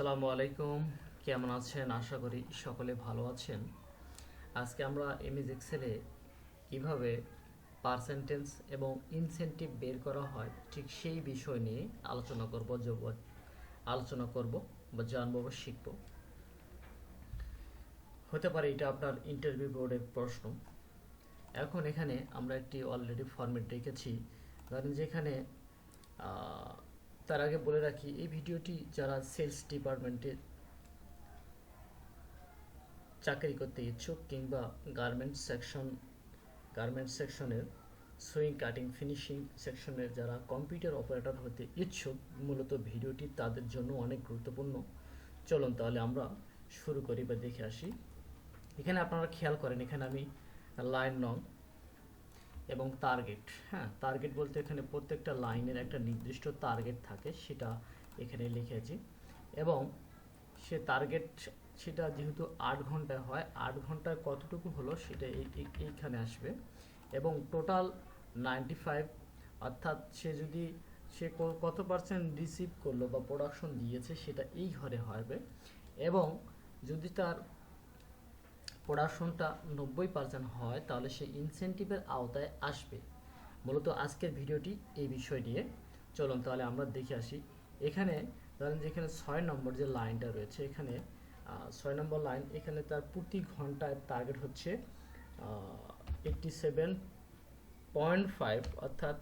আসসালামু আলাইকুম। কেমন আছেন? আশা করি সকলে ভালো আছেন। আজকে আমরা এমএজ এক্সেলে কীভাবে পার্সেন্টেজ এবং ইনসেন্টিভ বের করা হয় ঠিক সেই বিষয় নিয়ে আলোচনা করব আলোচনা করব বা জানব বা শিখব। হতে পারে এটা আপনার ইন্টারভিউ বোর্ডের প্রশ্ন। এখন এখানে আমরা একটি অলরেডি ফরম্যাট রেখেছি ধরেন যেখানে তার আগে বলে রাখি, এই ভিডিওটি যারা সেলস ডিপার্টমেন্টে চাকরি করতে ইচ্ছুক কিংবা গার্মেন্টস সেকশন গার্মেন্টস সেকশনের সুইং কাটিং ফিনিশিং সেকশনের যারা কম্পিউটার অপারেটর হতে ইচ্ছুক, মূলত ভিডিওটি তাদের জন্য অনেক গুরুত্বপূর্ণ। চলুন তাহলে আমরা শুরু করি বা দেখে আসি। এখানে আপনারা খেয়াল করেন, এখানে আমি লাইন নং এবং টার্গেট হ্যাঁ? টার্গেট বলতে এখানে প্রত্যেকটা লাইনের একটা নির্দিষ্ট টার্গেট থাকে, সেটা এখানে লিখেছি। এবং সে টার্গেট সেটা যেহেতু আট ঘন্টায় হয়, আট ঘন্টায় কতটুকু হলো সেটা এই- এই- এইখানে আসবে। এবং টোটাল নাইনটি ফাইভ অর্থাৎ সে যদি, সে কত পার্সেন্ট রিসিভ করল বা প্রোডাকশন দিয়েছে, সেটা এই ঘরে হবে। এবং যদি তার প্রোডাকশনটা নব্বই পার্সেন্ট হয়, তাহলে সে ইনসেন্টিভের আওতায় আসবে। মূলত আজকের ভিডিওটি এই বিষয় নিয়ে। চলুন তাহলে আমরা দেখে আসি। এখানে ধরেন যেখানে ছয় নম্বর যে লাইনটা রয়েছে, এখানে ছয় নম্বর লাইন এখানে তার প্রতি ঘন্টায় টার্গেট হচ্ছে এইটটি সেভেন পয়েন্ট ফাইভ অর্থাৎ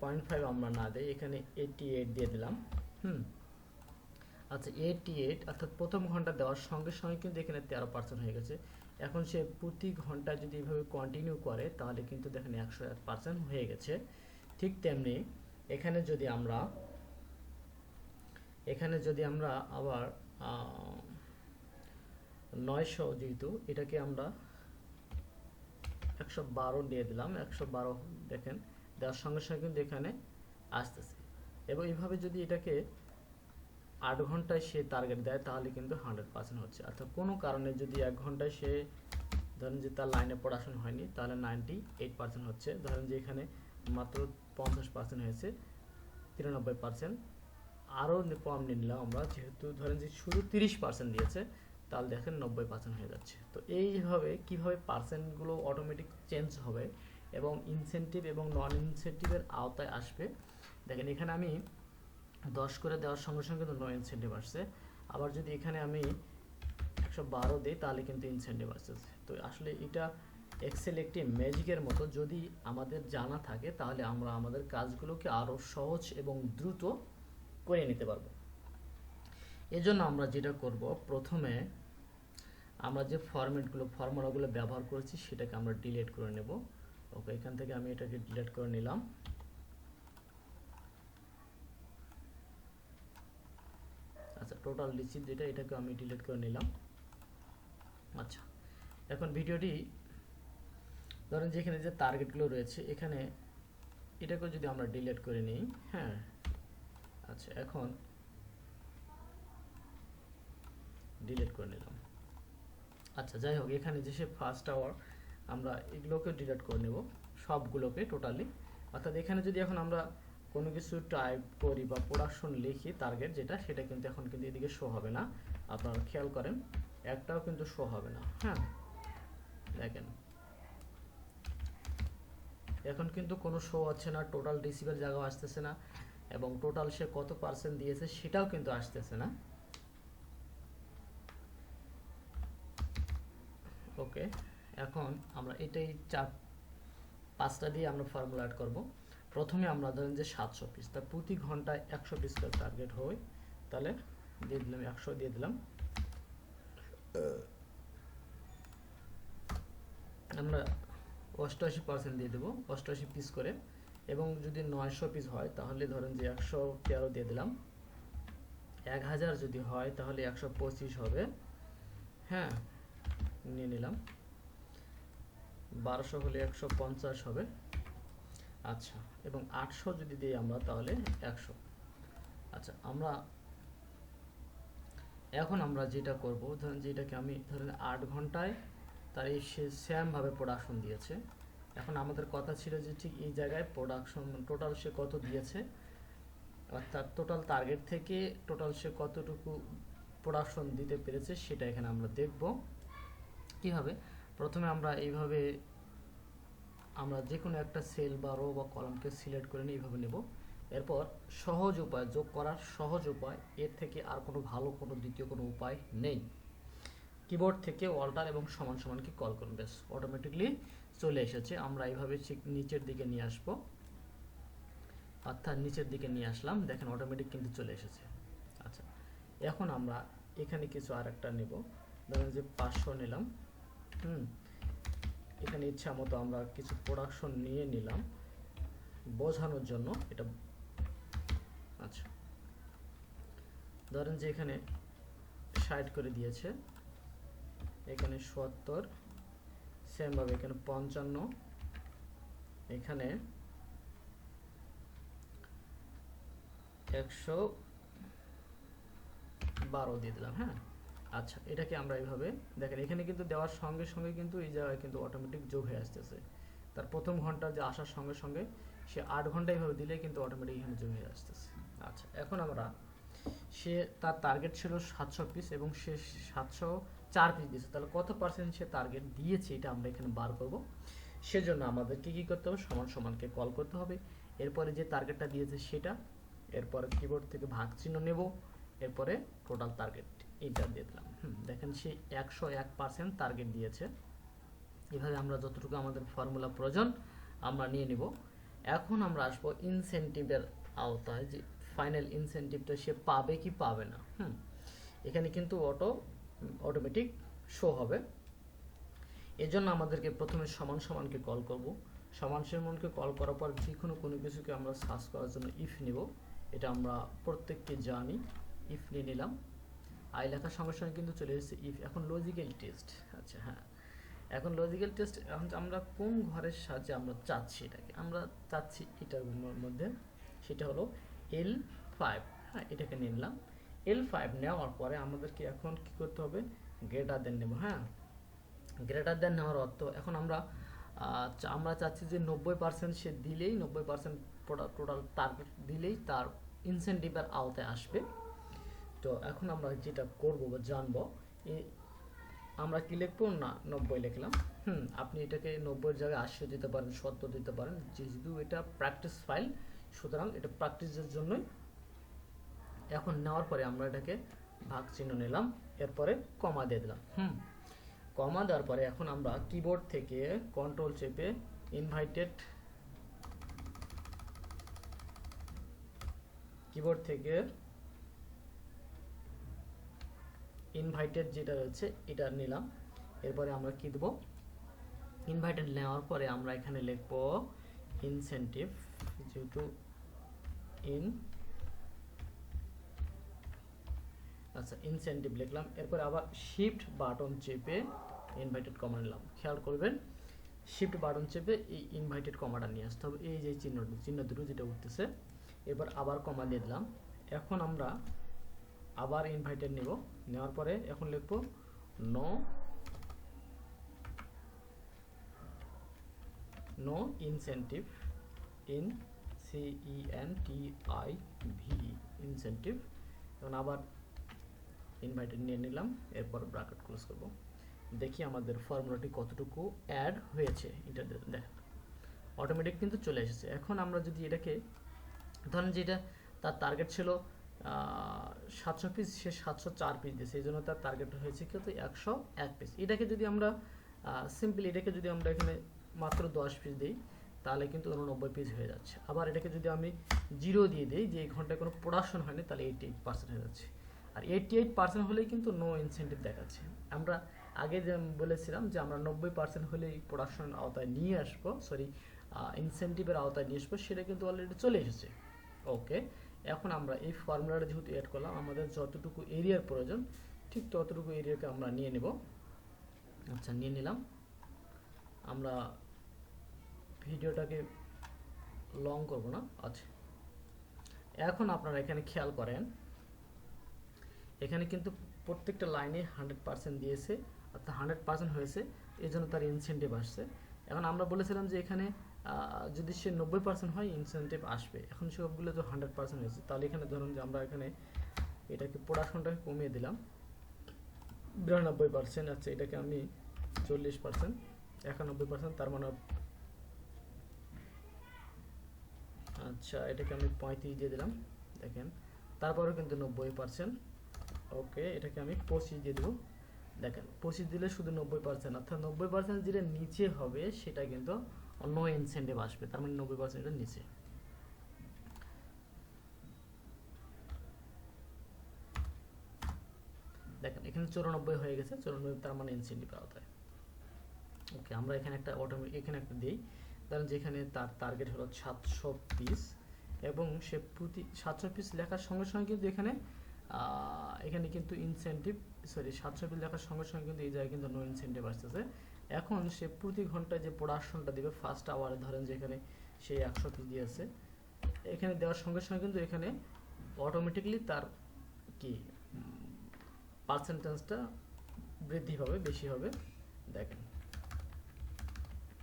পয়েন্ট ফাইভ আমরা না দেই, এখানে এইটটি এইট দিয়ে দিলাম, হুম। আচ্ছা এইটটি এইট অর্থাৎ প্রথম ঘণ্টা দেওয়ার সঙ্গে সঙ্গে কিন্তু এখানে তেরো পার্সেন্ট হয়ে গেছে। এখন সে প্রতি ঘণ্টা যদি এভাবে কন্টিনিউ করে, তাহলে কিন্তু দেখেন একশো এক পার্সেন্ট হয়ে গেছে। ঠিক তেমনি এখানে যদি আমরা, এখানে যদি আমরা আবার নয়শো যেহেতু, এটাকে আমরা একশো বারো দিয়ে দিলাম, একশো বারো দেখেন, দেওয়ার সঙ্গে সঙ্গে কিন্তু এখানে আসতেছে। এবং এইভাবে যদি এটাকে আট ঘন্টায় সে টার্গেট দেয়, তাহলে কিন্তু হান্ড্রেড পার্সেন্ট হচ্ছে। অর্থাৎ কোনো কারণে যদি এক ঘন্টায় সে ধরেন যে তার লাইনে পড়াশোনা হয়নি, তাহলে নাইনটি এইট পার্সেন্ট হচ্ছে। ধরেন যে এখানে মাত্র পঞ্চাশ পার্সেন্ট হয়েছে, তিরানব্বই পার্সেন্ট আরও কম নিলাম আমরা, যেহেতু ধরেন যে শুধু তিরিশ পার্সেন্ট দিয়েছে, তাহলে দেখেন নব্বই পার্সেন্ট হয়ে যাচ্ছে। তো এইভাবে কীভাবে পার্সেন্টগুলো অটোমেটিক চেঞ্জ হবে এবং ইনসেন্টিভ এবং নন ইনসেন্টিভের আওতায় আসবে, দেখেন এখানে আমি দশ করে দেওয়ার সঙ্গে সঙ্গে কিন্তু নো ইনসেন্টিভ আসছে। আবার যদি এখানে আমি একশো বারো দিই, তাহলে কিন্তু ইনসেন্টিভ আসছে। তো আসলে এটা এক্সেল একটি ম্যাজিকের মতো। যদি আমাদের জানা থাকে, তাহলে আমরা আমাদের কাজগুলোকে আরও সহজ এবং দ্রুত করে নিতে পারব। এজন্য আমরা যেটা করব, প্রথমে আমরা যে ফরম্যাটগুলো ফর্মুলাগুলো ব্যবহার করেছি, সেটাকে আমরা ডিলিট করে নেব। ওকে এখান থেকে আমি এটাকে ডিলিট করে নিলাম। আচ্ছা টোটাল রিসিভ যেটা, এটাকে আমি ডিলিট করে নিলাম। আচ্ছা এখন ভিডিওটি, ধরেন যেখানে যে টার্গেটগুলো রয়েছে, এখানে এটাকে যদি আমরা ডিলিট করে নিই হ্যাঁ। আচ্ছা এখন ডিলিট করে নিলাম। আচ্ছা যাই হোক, এখানে যে সে ফার্স্ট আওয়ার আমরা এগুলোকে ডিলিট করে নেব। সবগুলোকে টোটালি অর্থাৎ এখানে যদি এখন আমরা কোনো কিছু টাইপ করি বা প্রোডাকশন লিখি টার্গেট যেটা, সেটা কিন্তু এখন কিন্তু এদিকে শো হবে না। আপনারা খেয়াল করেন, একটাও কিন্তু শো হবে না। হ্যাঁ? দেখেন। এখন কিন্তু কোনো শো হচ্ছে না টোটাল রিসিভের জায়গাও আসতেছে না, এবং টোটাল সে কত পার্সেন্ট দিয়েছে সেটাও কিন্তু আসতেছে না। ওকে এখন আমরা এটাই চার, পাঁচটা দিয়ে আমরা ফর্মুলা অ্যাড করব। প্রথমে আমরা ধরেন যে সাতশো পিস তা প্রতি ঘন্টায় একশো পিস করে টার্গেট হয়। তাহলে দিয়ে দিলাম, একশো দিয়ে দিলাম। আমরা অষ্টআশি পার্সেন্ট দিয়ে দেবো, অষ্টআশি পিস করে। এবং যদি নয়শো পিস হয়, তাহলে ধরেন যে একশো তেরো দিয়ে দিলাম। এক হাজার যদি হয়, তাহলে একশো পঁচিশ হবে। হ্যাঁ নিয়ে নিলাম। বারোশো হলে একশো পঞ্চাশ হবে। আচ্ছা এবং আটশো যদি দিই আমরা, তাহলে একশো। আচ্ছা আমরা এখন আমরা যেটা করব, ধরেন যেটাকে আমি, ধরেন আট ঘন্টায় তার এই সে সেমভাবে প্রোডাকশন দিয়েছে। এখন আমাদের কথা ছিল যে ঠিক এই জায়গায় প্রোডাকশন টোটাল সে কত দিয়েছে? অর্থাৎ টোটাল টার্গেট থেকে টোটাল সে কতটুকু প্রোডাকশন দিতে পেরেছে, সেটা এখানে আমরা দেখব। কীভাবে প্রথমে আমরা এইভাবে আমরা যে কোনো একটা সেল বা রো বা কলমকে সিলেক্ট করে নিয়ে এইভাবে নেব। এরপর সহজ উপায়, যোগ করার সহজ উপায়, এর থেকে আর কোনো ভালো, কোনো দ্বিতীয় কোনো উপায় নেই। কিবোর্ড থেকে অল্টার এবং সমান সমানকে কল করুন। বেশ অটোমেটিকলি চলে এসেছে। আমরা এইভাবে নিচের দিকে নিয়ে আসব। অর্থাৎ নিচের দিকে নিয়ে আসলাম। দেখেন অটোমেটিক কিন্তু চলে এসেছে। আচ্ছা এখন আমরা এখানে কিছু আর একটা নেব। ধরেন যে পাঁচশো নিলাম। হুম এখানে ইচ্ছা মতো আমরা কিছু প্রোডাকশন নিয়ে নিলাম। বোঝানোর জন্য এটা আচ্ছা। ধরেন যে এখানে ষাট করে দিয়েছে। এখানে সত্তর সেমভাবে এখানে পঞ্চান্ন। এখানে একশো বারো দিয়ে দিলাম হ্যাঁ? আচ্ছা এটাকে আমরা এইভাবে দেখেন, এখানে কিন্তু দেওয়ার সঙ্গে সঙ্গে কিন্তু এই জায়গায় কিন্তু অটোমেটিক যোগ হয়ে আসতেছে। তার প্রথম ঘণ্টা যে আসার সঙ্গে সঙ্গে সে আট ঘণ্টা এইভাবে দিলে কিন্তু অটোমেটিক এখানে যোগ হয়ে আসতেছে। আচ্ছা এখন আমরা, সে তার টার্গেট ছিল সাতশো পিস এবং সে সাতশো চার পিস দিয়েছে। তাহলে কত পার্সেন্ট সে টার্গেট দিয়েছে এটা আমরা এখানে বার করব? সেজন্য আমাদেরকে কী করতে হবে? সমান সমানকে কল করতে হবে। এরপরে যে টার্গেটটা দিয়েছে সেটা, এরপরে কিবোর্ড থেকে ভাগ চিহ্ন নেব। এরপরে টোটাল টার্গেট ইন্টার দিয়ে দিলাম দেখেন সে একশো এক পার্সেন্ট টার্গেট দিয়েছে। এভাবে আমরা যতটুকু আমাদের ফর্মুলা প্রয়োজন, আমরা নিয়ে নিব। এখন আমরা আসব ইনসেন্টিভের আওতায় যে ফাইনাল ইনসেন্টিভটা সে পাবে কি পাবে না। হুম, এখানে কিন্তু অটো অটোমেটিক শো হবে। এজন্য আমাদেরকে প্রথমে সমান সমানকে কল করব। সমান সমানকে কল করার পর যে কোনো কোনো কিছুকে আমরা সার্চ করার জন্য ইফ নিব। এটা আমরা প্রত্যেককে জানি। ইফ নিয়ে নিলাম। আই লেখার সঙ্গে সঙ্গে কিন্তু চলে এসেছে ইফ এখন লজিক্যাল টেস্ট আচ্ছা হ্যাঁ। এখন লজিক্যাল টেস্ট এখন আমরা কোন ঘরের সাহায্যে আমরা চাচ্ছি এটাকে? আমরা চাচ্ছি এটার মধ্যে, সেটা হলো এল ফাইভ হ্যাঁ এটাকে নিলাম। এল ফাইভ নেওয়ার পরে আমাদেরকে এখন কি করতে হবে? গ্রেটার দেন নেব হ্যাঁ? গ্রেটার দেন নেওয়ার অর্থ, এখন আমরা আমরা চাচ্ছি যে নব্বই পার্সেন্ট সে দিলেই নব্বই পার্সেন্ট টোটাল টার্গেট দিলেই তার ইনসেন্টিভের আওতায় আসবে। তো এখন আমরা যেটা করব বা জানব আমরা কি লিখব না নব্বই লিখলাম? হুম, আপনি এটাকে নব্বইয়ের জায়গায় আশি দিতে পারেন সত্তর দিতে পারেন যেহেতু এটা প্র্যাকটিস ফাইল সুতরাং এটা প্র্যাকটিসের জন্যই। এখন নেওয়ার পরে আমরা এটাকে ভাগ চিহ্ন নিলাম, এরপরে কমা দিয়ে দিলাম, হুম। কমা দেওয়ার পরে এখন আমরা কিবোর্ড থেকে কন্ট্রোল চেপে ইনভাইটেড কিবোর্ড থেকে ইনভাইটেড যেটা রয়েছে, এটা নিলাম। এরপরে আমরা কি দেবো? ইনভাইটেড নেওয়ার পরে আমরা এখানে লিখব ইনসেন্টিভ যেহেতু ইন আচ্ছা ইনসেন্টিভ লিখলাম। এরপরে আবার শিফট বাটন চেপে ইনভাইটেড কমা নিলাম। খেয়াল করবেন শিফট বাটন চেপে এই ইনভাইটেড কমাটা নিয়ে আসতে হবে। এই যে চিহ্ন চিহ্ন দুটো যেটা উঠতেছে এবার আবার কমা দিয়ে দিলাম। এখন আমরা আবার ইনভাইটেড নেব। নেওয়ার পরে এখন লিখব no no incentive in C N T I V incentive এখন আবার ইনভাইটেড নিয়ে নিলাম, এরপর ব্র্যাকেট ক্লোজ করব। দেখি আমাদের ফর্মুলাটি কতটুকু অ্যাড হয়েছে। এটা দেখ অটোমেটিক কিন্তু চলে এসেছে। এখন আমরা যদি এটাকে, ধরেন যেটা তার টার্গেট ছিল সাতশো পিস সে সাতশো চার পিস দিয়েছে। এই জন্য তার টার্গেট হয়েছে কিন্তু একশো এক পিস এটাকে যদি আমরা সিম্পলি এটাকে যদি আমরা এখানে মাত্র দশ পিস দিই, তাহলে কিন্তু উননব্বই পিস হয়ে যাচ্ছে। আবার এটাকে যদি আমি জিরো দিয়ে দিই, যে এই ঘন্টায় কোনো প্রোডাকশন হয়নি, তাহলে এইটি এইট পার্সেন্ট হয়ে যাচ্ছে। আর এইটি এইট পার্সেন্ট হলেই কিন্তু নো ইনসেন্টিভ দেখাচ্ছে। আমরা আগে যে বলেছিলাম যে আমরা নব্বই পার্সেন্ট হলেই প্রোডাকশন আওতায় নিয়ে আসব সরি ইনসেন্টিভের আওতায় নিয়ে আসব, সেটা কিন্তু অলরেডি চলে এসেছে। ওকে এখন আমরা এই ফর্মুলাটা যেহেতু অ্যাড করলাম, আমাদের যতটুকু এরিয়ার প্রয়োজন, ঠিক ততটুকু এরিয়াকে আমরা নিয়ে নেব। আচ্ছা নিয়ে নিলাম। আমরা ভিডিওটাকে লং করব না আচ্ছা। এখন আপনারা এখানে খেয়াল করেন, এখানে কিন্তু প্রত্যেকটা লাইনে হান্ড্রেড পার্সেন্ট দিয়েছে অর্থাৎ হান্ড্রেড পার্সেন্ট হয়েছে এই জন্য তার ইনসেন্টিভ আসছে। এখন আমরা বলেছিলাম যে এখানে যদি সে নব্বই পার্সেন্ট হয় ইনসেন্টিভ আসবে। এখন সবগুলো তো হান্ড্রেড পার্সেন্ট হয়েছে। তাহলে এখানে ধরুন যে আমরা এখানে এটাকে প্রোডাকশনটাকে কমিয়ে দিলাম। বিরানব্বই পার্সেন্ট আচ্ছা এটাকে আমি চল্লিশ পার্সেন্ট একানব্বই পার্সেন্ট তার মানে আচ্ছা এটাকে আমি পঁয়ত্রিশ দিয়ে দিলাম। দেখেন, তারপরেও কিন্তু নব্বই পার্সেন্ট ওকে, এটাকে আমি পঁচিশ দিয়ে দেবো। দেখেন, পঁচিশ দিলে শুধু নব্বই পার্সেন্ট অর্থাৎ নব্বই পার্সেন্ট যেটা নিচে হবে, সেটা কিন্তু অন্য ইনসেন্টিভ আসবে, তার মানে নব্বই পার্সেন্টের নিচে। দেখেন, এখানে চৌরানব্বই হয়ে গেছে, চৌরানব্বই তার মানে ইনসেন্টিভ আওতায় ওকে আমরা এখানে একটা অটোমেটিক এখানে একটা দিই। ধরেন যেখানে তার টার্গেট হলো সাতশো পিস এবং সে প্রতি সাতশো পিস লেখার সঙ্গে সঙ্গে কিন্তু এখানে এখানে কিন্তু ইনসেন্টিভ সরি সাতশো পিস লেখার সঙ্গে সঙ্গে কিন্তু এই জায়গায় কিন্তু নো ইনসেন্টিভ আসতেছে। এখন সে প্রতি ঘন্টায় যে প্রোডাকশনটা দিবে ফার্স্ট আওয়ারে ধরেন যেখানে সে একশো পিস দিয়েছে, এখানে দেওয়ার সঙ্গে সঙ্গে কিন্তু এখানে অটোমেটিকলি তার কি পার্সেন্টেজটা বৃদ্ধি পাবে, বেশি হবে। দেখেন,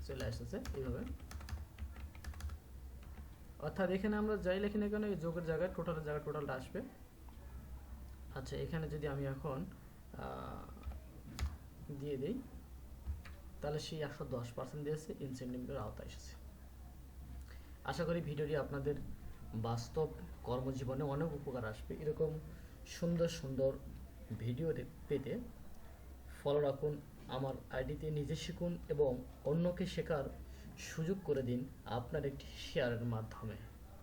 চলে আসতেছে এইভাবে। অর্থাৎ এখানে আমরা যাই লেখি না কেন, এই যোগের জায়গায় টোটালের জায়গায় টোটালটা আসবে। আচ্ছা এখানে যদি আমি এখন দিয়ে দেই। তাহলে সেই একশো দশ পার্সেন্ট দিয়েছে ইনসেন্টিভের আওতায় এসেছে। আশা করি ভিডিওটি আপনাদের বাস্তব কর্মজীবনে অনেক উপকার আসবে। এরকম সুন্দর সুন্দর ভিডিও পেতে ফলো রাখুন, আমার আইডিতে নিজে শিখুন এবং অন্যকে শেখার সুযোগ করে দিন আপনার একটি শেয়ারের মাধ্যমে।